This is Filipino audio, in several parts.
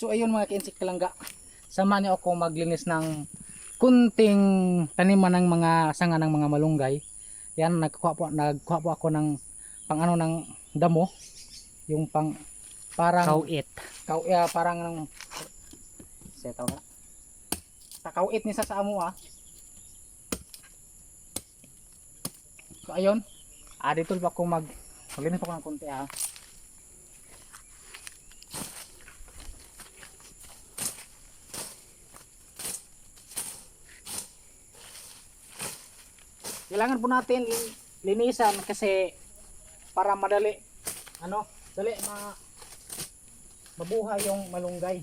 So ayun mga kinsik kalangga. Samahan niyo ako maglinis ng kunting taniman ng mga sanga ng mga malunggay. Yan nagkuha po nagkuha po ako ng pang ano ng damo. Yung pang parang Kauit. Kau, yeah, parang ng tawag na. Takawit ni sa sa amo ah. So ayun. Ah dito pa ako mag maglinis pa ako ng konti ah. Kailangan po natin lin- linisan kasi para madali ano, dali ma mabuhay yung malunggay.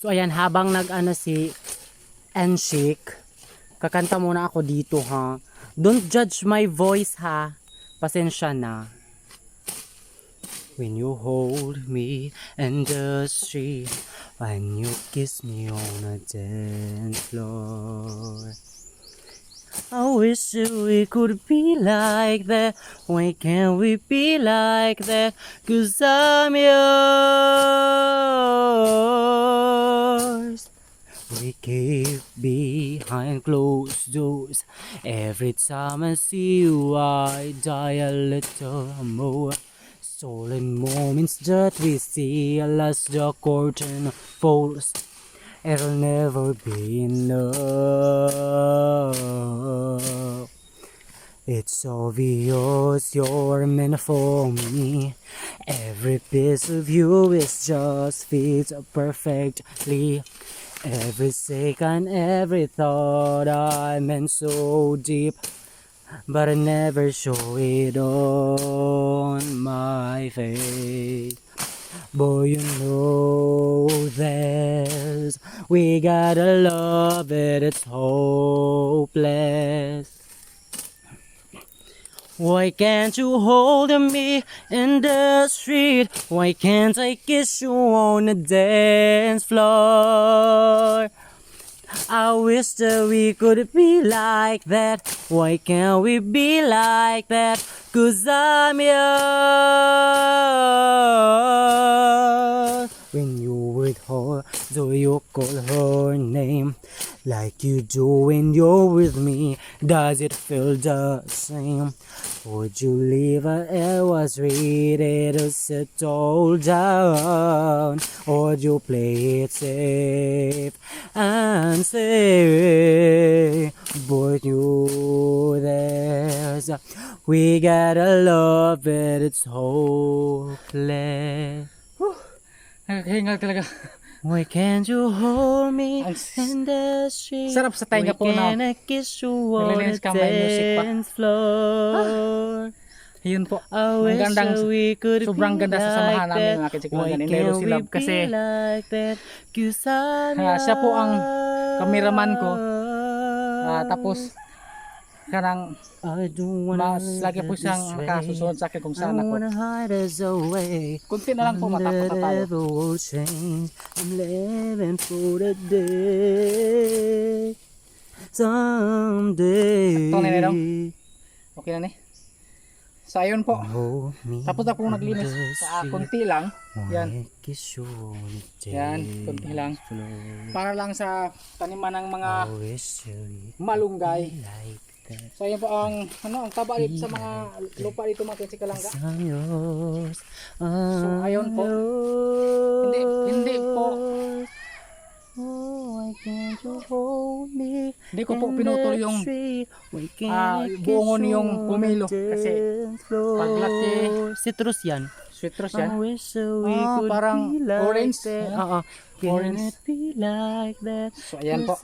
So ayan, habang nag-ano si Enshik, kakanta muna ako dito ha. Don't judge my voice ha. Pasensya na. When you hold me in the street, when you kiss me on the dance floor. I wish we could be like that. Why can't we be like that? Cause I'm yours. Behind closed doors. Every time I see you, I die a little more. Stolen moments that we see, alas the curtain falls. It'll never be enough. It's obvious you're meant for me. Every piece of you is just fits perfectly. Every second, every thought I meant so deep. But I never show it on my face. Boy, you know this. We gotta love it, it's hopeless. Why can't you hold me in the street? Why can't I kiss you on the dance floor? I wish that we could be like that. Why can't we be like that? Cause I'm yours. When you with her, do you call her name? Like you do when you're with me, does it feel the same? Would you leave her? It was ready to settle down. Or would you play it safe and say, But you there's we gotta love it, it's hopeless. Nagkahingal talaga. Why can't you hold me Ang s- in the street? sarap sa tenga po Why na can't I kiss you on the naglilinis ka, may music pa. dance floor? Ayun po. I Ang wish gandang that we could sobrang be ganda sa samahan like namin, that. mga kichik Why can't we kasi, be like that? I'm Ah, siya po ang kameraman ko. Ah, tapos wanna mas lagi po siyang nakasusunod sa akin kung saan ako. Kunti na lang po matapos na tayo. Never will change. I'm living for the day. Someday. Ito, Nenero. Okay na ni. So ayun po. Tapos na pong naglinis sa kunti lang. Yan. Yan, kunti lang. Para lang sa taniman ng mga malunggay. So ayun po ang ano ang taba dito sa mga lupa dito mga kichik kalangga. So, ayun po. Hindi hindi po Oh, hindi ko po pinutol yung ah, buongon yung pumilo kasi paglaki citrus yan. citrus I yan. Ah, parang like orange, ah. Oo. Can Orange. it be like that? So ayan po.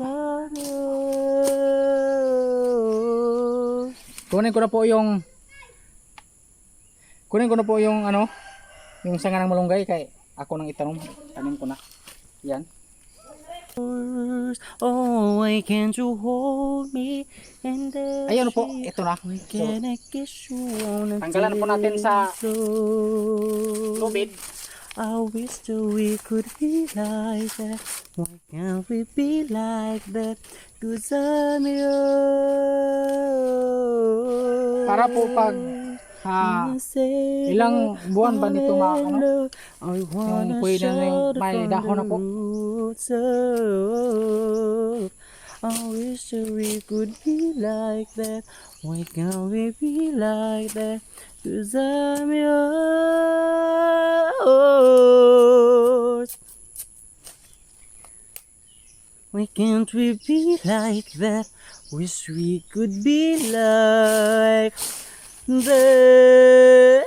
Kunin ko na po yung Kunin ko na po yung ano yung sanga ng malunggay kay ako nang itanong tanim ko na. Yan. Oh, why can't you hold me? And Ayan po, ito na. So, Tanggalan po natin sa lubid. I wish that we could be like that. Why can't we be like that? Cause I'm yours. Para po pag ah, ilang buwan ba nito ma ano? Yung pwede na yung may dahon na po. I wish we could be like that. Why can't we be like that? Cause I'm yours. Why can't we be like that? Wish we could be like that.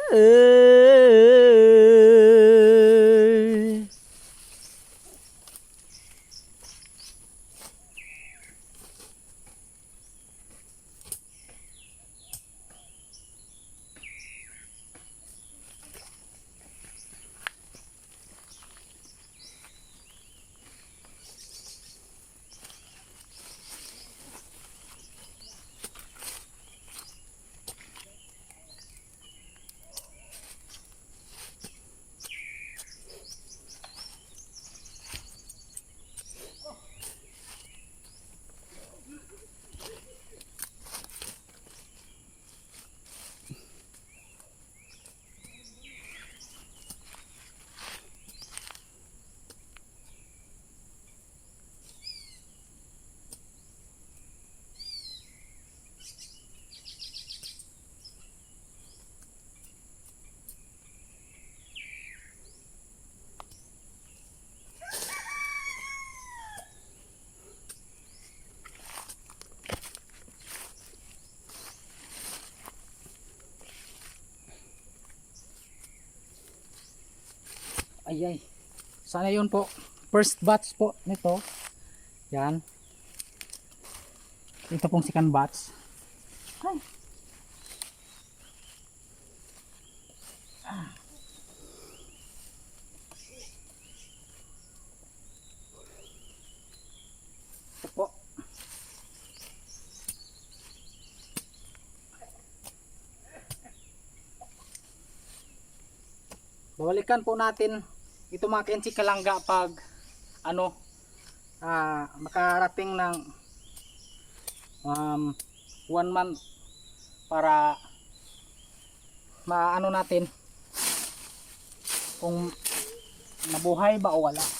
Ay ay. Sana yun po. First batch po nito. Yan. Ito pong second batch. Ay. Ah. Ito. Babalikan po natin ito mga kensi kalangga pag ano ah makarating ng um, one month para maano natin kung nabuhay ba o wala.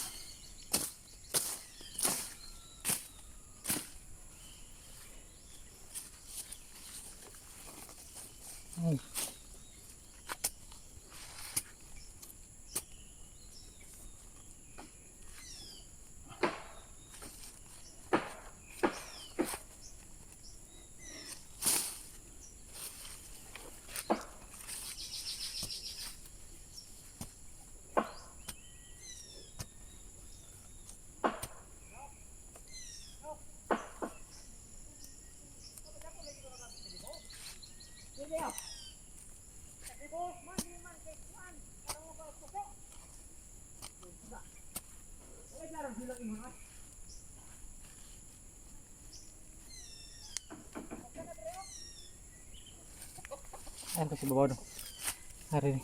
Ayan kasi babaw doon. Hari ni.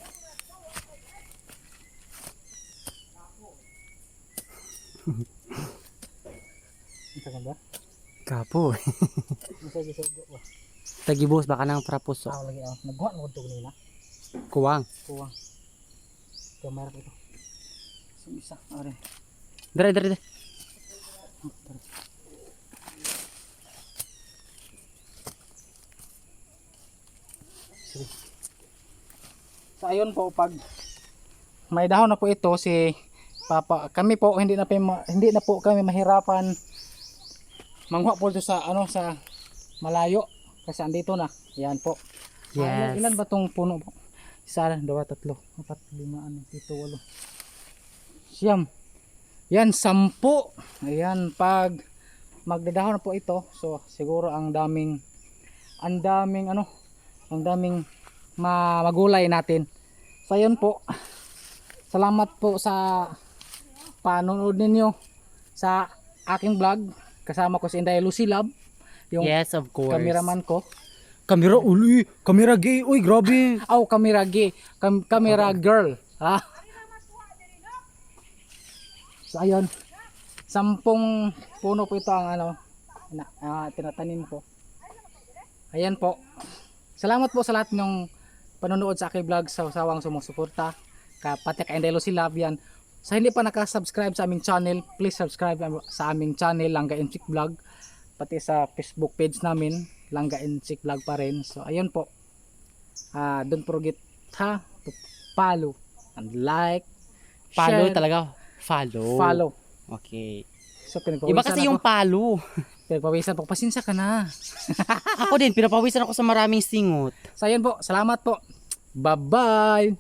Ito kan ba? Kapo. Masa sa sugo ba? Tagibos baka nang prapuso. Ah, lagi ah. Nagkuha mo ito kanina. Kuwang. Kuwang. Kamera ko. Sumisa. Ari. Dere dere dere. So ayun po pag may dahon na po ito si Papa kami po hindi na po, hindi na po kami mahirapan mangwa po ito sa ano sa malayo kasi andito na. Yan po. Ah, ilan, Yes. ilan ba tong puno po? Isa, dalawa, tatlo, apat, lima, ano, pito, walo. Siyam. Yan, sampu. Ayan, pag magdadahon na po ito, so siguro ang daming, ang daming, ano, ang daming ma magulay natin. So, ayun po. Salamat po sa panonood ninyo sa aking vlog. Kasama ko si Inday Lucy Love, yung Yes, of course. cameraman ko. Kamera uli. Kamera gay. Uy, grabe. Oh, camera gay, cam camera girl. Ah. So ayun. Sampung puno po ito ang ano na, ah, tinatanim ko. Ayan po. Salamat po sa lahat ng panonood sa aking vlog sa usawang sumusuporta. Ka pati kay Indelo si Love yan. Sa hindi pa nakasubscribe sa aming channel, please subscribe sa aming channel Langga and Chick Vlog. Pati sa Facebook page namin, Langga and Chick Vlog pa rin. So ayun po. Ah, don't forget ha to follow and like, Follow share, talaga. Follow. follow. Okay. So Iba kasi yung ako. palo. Pinagpawisan po. Pasensya ka na. Ako din, pinapawisan ako sa maraming singot. So ayun po. Salamat po. Bye-bye.